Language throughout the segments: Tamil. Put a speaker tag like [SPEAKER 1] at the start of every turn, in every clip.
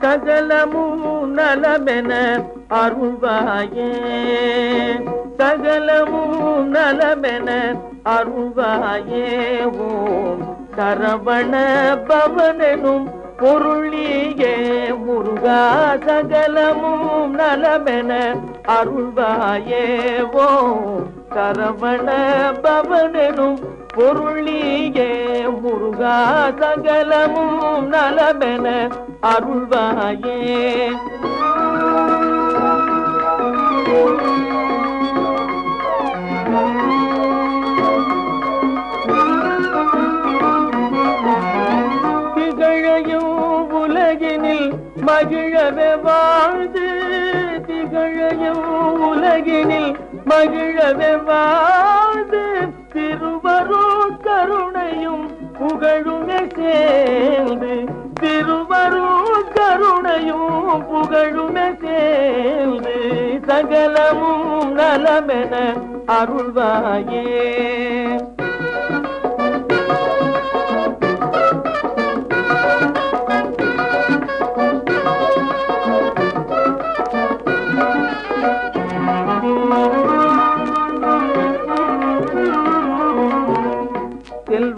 [SPEAKER 1] சகலமும் நலமென அருள்வாயே. சகலமும் நலமென அருள்வாயே ஓம். சரவண பவனெனும் பொருளியே முருகா சகலமும் நலமென அருள்வாயே ஓம். சரவண பவனெனும் பொருளியே முருகா சகலமும் நலமென அருள்வாயே. திகழையும் உலகினில் மகிழவே வாழ்ந்து திகழையும் உலகினில் மகிழவே வாழ்ந்து திருவருள் கருணையும் புகழுமே சேர்ந்து திருவருள் கருணையும் புகழுமே சேர்ந்து சகலமும் நலமென அருள்வாயே.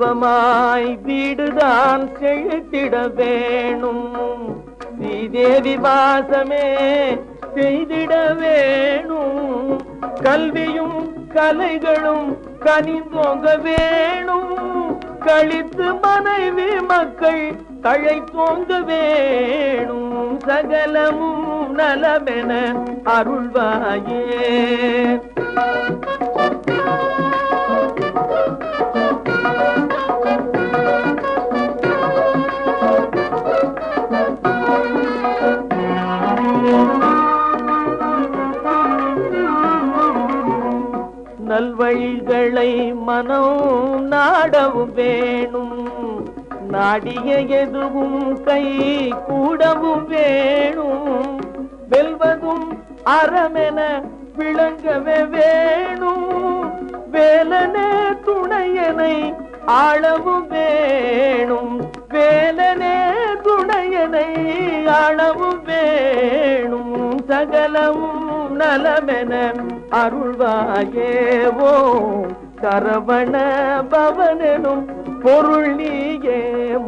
[SPEAKER 1] செல்வமாய் வீடுதான் செழித்திட வேணும். ஸ்ரீதேவி வாசமே செய்திட வேணும். கல்வியும் கலைகளும் கனிந்தோங்க வேணும். கழித்து மனைவி மக்கள் தழைத்தோங்க வேணும். சகலமும் நலமென அருள்வாயே. நல்வழிகளை மனம் நாடவும் வேணும். நாடிய எதுவும் கை கூடவும் வேணும். வெல்வதும் அறமென விளங்கவே வேணும். வேலனே துணையனை ஆளவும் வேணும். வேலனே துணையனை ஆளவும் வேணும். சகலவும் நலமென அருள்வாயேவோ சரவண பவனெனும் பொருள் நீயே.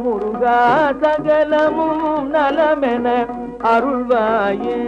[SPEAKER 1] முருகா சகலமும் நலமென அருள்வாயே.